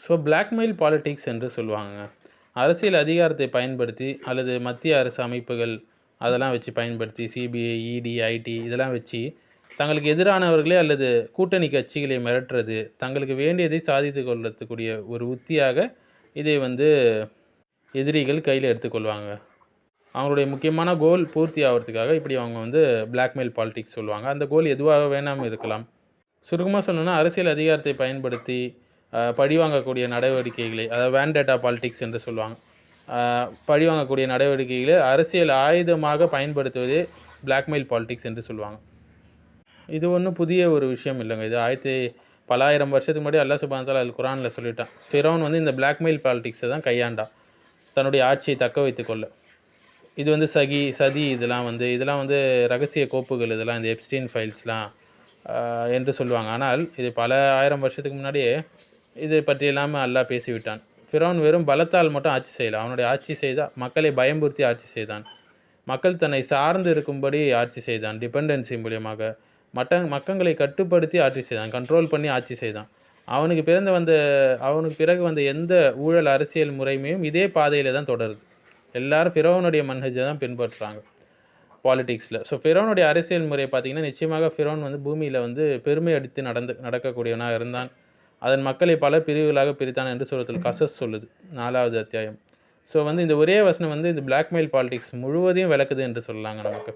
So blackmail politics என்று சொல்லுவாங்க அரசியல் அதிகாரத்தை பயன்படுத்தி அல்லது மத்திய அரசு அமைப்புகள் அதெல்லாம் வச்சு பயன்படுத்தி சிபிஐ இடி ஐடி இதெல்லாம் வச்சு தங்களுக்கு எதிரானவர்களே அல்லது கூட்டணி கட்சிகளை மிரட்டுறது தங்களுக்கு வேண்டியதை சாதித்து கொள்ளத்துக்கூடிய ஒரு உத்தியாக இதை வந்து எதிரிகள் கையில் எடுத்துக்கொள்வாங்க அவங்களுடைய முக்கியமான கோல் பூர்த்தி ஆகிறதுக்காக இப்படி அவங்க வந்து பிளாக்மெயில் பாலிடிக்ஸ் சொல்லுவாங்க. அந்த கோல் எதுவாக வேணாமல் இருக்கலாம். சுருக்கமாக சொல்லணும்னா அரசியல் அதிகாரத்தை பயன்படுத்தி பழிவாங்கக்கூடிய நடவடிக்கைகளை அதாவது வேண்டேட்டா பாலிடிக்ஸ் என்று சொல்லுவாங்க. பழிவாங்கக்கூடிய நடவடிக்கைகளை அரசியல் ஆயுதமாக பயன்படுத்துவதே பிளாக்மெயில் பாலிடிக்ஸ் என்று சொல்லுவாங்க. இது ஒன்றும் புதிய ஒரு விஷயம் இல்லைங்க. இது ஆயிரத்தி பலாயிரம் வருஷத்துக்கு முன்னாடி அல்லா சுபாந்தால் அல் குரானில் சொல்லிட்டான். ஃபிரோன் வந்து இந்த பிளாக்மெயில் பாலிடிக்ஸை தான் கையாண்டான் தன்னுடைய ஆட்சியை தக்க வைத்துக்கொள்ள இது வந்து சகி சதி இதெல்லாம் வந்து இதெல்லாம் வந்து ரகசிய கோப்புகள் இதெல்லாம் இந்த எப்ஸ்டீன் ஃபைல்ஸ்லாம் என்று சொல்லுவாங்க. ஆனால் இது பல ஆயிரம் வருஷத்துக்கு முன்னாடியே இது பற்றி இல்லாமல் அல்லாஹ் பேசிவிட்டான். ஃபிரோன் வெறும் பலத்தால் மட்டும் ஆட்சி செய்யல. அவனுடைய ஆட்சி செய்தால் மக்களை பயமுறுத்தி ஆட்சி செய்தான். மக்கள் தன்னை சார்ந்து இருக்கும்படி ஆட்சி செய்தான் டிபெண்டன்சி மூலியமாக. மட்ட மக்களை கட்டுப்படுத்தி ஆட்சி செய்தான் கண்ட்ரோல் பண்ணி ஆட்சி செய்தான். அவனுக்கு பிறந்து வந்த அவனுக்கு பிறகு வந்த எந்த ஊழல் அரசியல் முறைமையும் இதே பாதையில் தான் தொடருது. எல்லாரும் ஃபிரோனுடைய மன்ஹஜை தான் பின்பற்றுறாங்க பாலிடிக்ஸில் ஸோ ஃபிரோனுடைய அரசியல் முறை பார்த்திங்கன்னா நிச்சயமாக ஃபிரோன் வந்து பூமியில் வந்து பெருமை அடித்து நடந்து நடக்கக்கூடியவனாக இருந்தான். அதன் மக்களை பல பிரிவுகளாக பிரித்தான் என்று சூரத்துல் கசஸ் சொல்லுது நாலாவது அத்தியாயம். ஸோ வந்து இந்த ஒரே வசனம் வந்து இந்த பிளாக்மெயில் பாலிடிக்ஸ் முழுவதையும் விளக்குது என்று சொல்லலாங்க நமக்கு.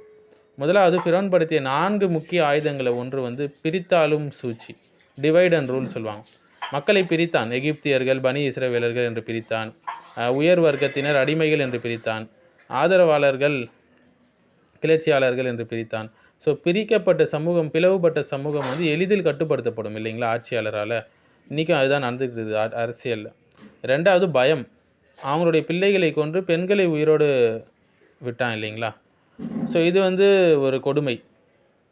முதலாவது ஃபிரோன் படுத்திய நான்கு முக்கிய ஆயுதங்களை ஒன்று வந்து பிரித்தாலும் சூழ்ச்சி டிவைட் அண்ட் ரூல் சொல்லுவாங்க. மக்களை பிரித்தான் எகிப்தியர்கள் பனி இஸ்ரவேலர்கள் என்று பிரித்தான் உயர் வர்க்கத்தினர் அடிமைகள் என்று பிரித்தான் ஆதரவாளர்கள் கிளர்ச்சியாளர்கள் என்று பிரித்தான். ஸோ பிரிக்கப்பட்ட சமூகம் பிளவுபட்ட சமூகம் வந்து எளிதில் கட்டுப்படுத்தப்படும் இல்லைங்களா ஆட்சியாளரால். இன்றைக்கும் அதுதான் நடந்துக்கிட்டு அரசியலில் ரெண்டாவது பயம் அவங்களுடைய பிள்ளைகளை கொன்று பெண்களை உயிரோடு விட்டான் இல்லைங்களா? ஸோ இது வந்து ஒரு கொடுமை.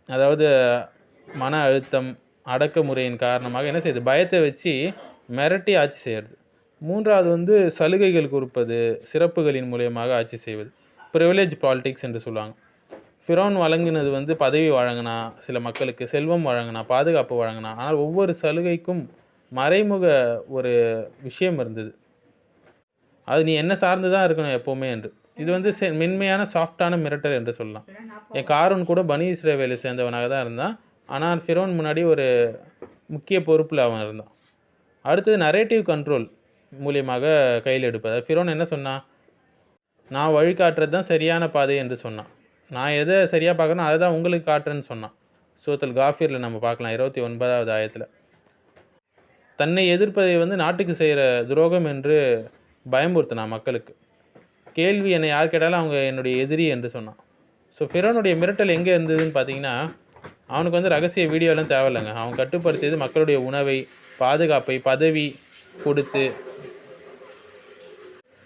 அதாவது மன அழுத்தம் அடக்குமுறையின் காரணமாக என்ன செய்யுது? பயத்தை வச்சு மிரட்டி ஆட்சி செய்கிறது மூன்றாவது வந்து சலுகைகள் கொடுப்பது சிறப்புகளின் மூலியமாக ஆட்சி செய்வது. ப்ரிவிலேஜ் பாலிடிக்ஸ் என்று சொல்லுவாங்க. ஃபிரோன் வழங்கினது வந்து பதவி வழங்கினா சில மக்களுக்கு செல்வம் வழங்கினா பாதுகாப்பு வழங்கினா ஆனால் ஒவ்வொரு சலுகைக்கும் மறைமுக ஒரு விஷயம் இருந்தது. அது நீ என்ன சார்ந்து தான் இருக்கணும் எப்போவுமே என்று. இது வந்து மென்மையான சாஃப்டான மிரட்டல் என்று சொல்லலாம். என் காரூன் கூட பனி இஸ்ரேவேலை சேர்ந்தவனாக தான் இருந்தான். ஆனால் ஃபிரோன் முன்னாடி ஒரு முக்கிய பொறுப்பில் அவன் இருந்தான். அடுத்தது நரேட்டிவ் கண்ட்ரோல் மூலியமாக கையில் எடுப்பது. ஃபிரோன் என்ன சொன்னான் நான் வழிகாட்டுறது தான் சரியான பாதை என்று சொன்னான். நான் எதை சரியாக பார்க்கணும் அதை தான் உங்களுக்கு காட்டுறேன்னு சொன்னான். சூத்தல் காஃபீரில் நம்ம பார்க்கலாம் இருபத்தி ஒன்பதாவது ஆயத்தில். தன்னை எதிர்ப்பதை வந்து நாட்டுக்கு செய்கிற துரோகம் என்று பயமுறுத்தினான் மக்களுக்கு. கேள்வி என்னை யார் கேட்டாலும் அவங்க என்னுடைய எதிரி என்று சொன்னான். ஸோ ஃபிரோனுடைய மிரட்டல் எங்கே இருந்ததுன்னு பார்த்தீங்கன்னா அவனுக்கு வந்து ரகசிய வீடியோலாம் தேவையில்லைங்க. அவன் கட்டுப்படுத்தியது மக்களுடைய உணவை பாதுகாப்பை பதவி கொடுத்து.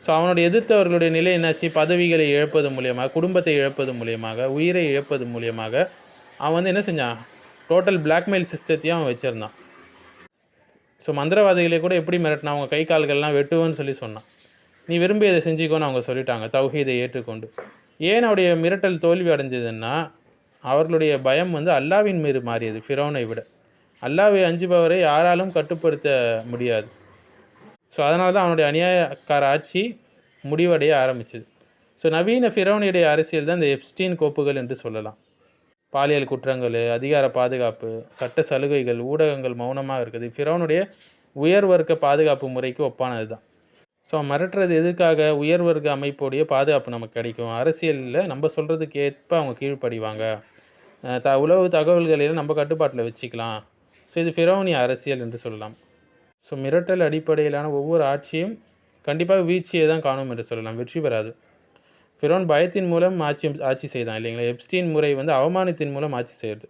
ஸோ அவனுடைய எதிர்த்தவர்களுடைய நிலை என்னாச்சு? பதவிகளை இழப்பது மூலியமாக குடும்பத்தை இழப்பது மூலியமாக உயிரை இழப்பது மூலியமாக அவன் வந்து என்ன செஞ்சான்? டோட்டல் பிளாக்மெயில் சிஸ்டத்தையும் அவன் வச்சுருந்தான். ஸோ மந்திரவாதிகளை கூட எப்படி மிரட்டினா அவங்க கை கால்கள்லாம் வெட்டுவேன்னு சொல்லி சொன்னான். நீ விரும்பி இதை செஞ்சுக்கோன்னு அவங்க சொல்லிட்டாங்க தௌஹீதை ஏற்றுக்கொண்டு. ஏன் அவருடைய மிரட்டல் தோல்வி அடைஞ்சதுன்னா அவர்களுடைய பயம் வந்து அல்லாவின் மீது மாறியது ஃபிரோனை விட. அல்லாவை அஞ்சுபவரை யாராலும் கட்டுப்படுத்த முடியாது. ஸோ அதனால தான் அவனுடைய அநியாயக்கார ஆட்சி முடிவடைய ஆரம்பிச்சது. ஸோ நவீன ஃபிரௌனுடைய அரசியல் தான் இந்த எப்ஸ்டீன் கோப்புகள் என்று சொல்லலாம். பாலியல் குற்றங்கள் அதிகார பாதுகாப்பு சட்ட சலுகைகள் ஊடகங்கள் மௌனமாக இருக்குது. ஃபிரௌனுடைய உயர் வர்க்க பாதுகாப்பு முறைக்கு ஒப்பானது தான் ஸோ மிரட்டுறது எதுக்காக? உயர் வர்க்க அமைப்புடைய பாதுகாப்பு நமக்கு கிடைக்கும். அரசியலில் நம்ம சொல்கிறதுக்கு ஏற்ப அவங்க கீழ்ப்படிவாங்க. த உளவு தகவல்களையும் நம்ம கட்டுப்பாட்டில் வச்சுக்கலாம். ஸோ இது ஃபிரௌனிய அரசியல் என்று சொல்லலாம். ஸோ மிரட்டல் அடிப்படையிலான ஒவ்வொரு ஆட்சியும் கண்டிப்பாக வீழ்ச்சியை தான் காணும் என்று சொல்லலாம். வெற்றி பெறாது. ஃபிரோன் பயத்தின் மூலம் ஆட்சி ஆட்சி செய்தான் இல்லைங்களா? எப்ஸ்டீன் முறை வந்து அவமானத்தின் மூலம் ஆட்சி செய்கிறது.